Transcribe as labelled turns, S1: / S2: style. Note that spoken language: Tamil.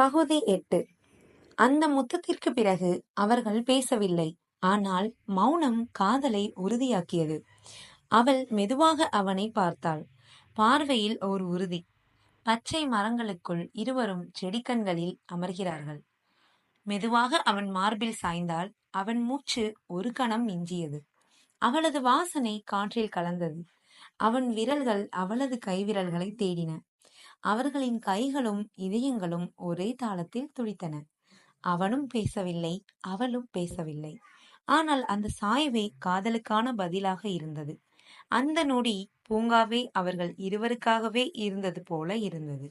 S1: பகுதி எட்டு. அந்த முத்தத்திற்கு பிறகு அவர்கள் பேசவில்லை. ஆனால் மௌனம் காதலை உறுதியாக்கியது. அவள் மெதுவாக அவனை பார்த்தாள். பார்வையில் ஓர் உறுதி. பச்சை மரங்களுக்குள் இருவரும் செடிக்கண்களில் அமர்கிறார்கள். மெதுவாக அவன் மார்பில் சாய்ந்தால் அவன் மூச்சு ஒரு கணம் மிஞ்சியது. அவளது வாசனை காற்றில் கலந்தது. அவன் விரல்கள் அவளது கைவிரல்களை தேடின. அவர்களின் கைகளும் இதயங்களும் ஒரே தாளத்தில் துடித்தன. அவனும் பேசவில்லை அவளும் பேசவில்லை. ஆனால் அந்த சாய்வே காதலுக்கான பதிலாக இருந்தது. அந்த நொடி பூங்காவே அவர்கள் இருவருக்காகவே இருந்தது போல இருந்தது.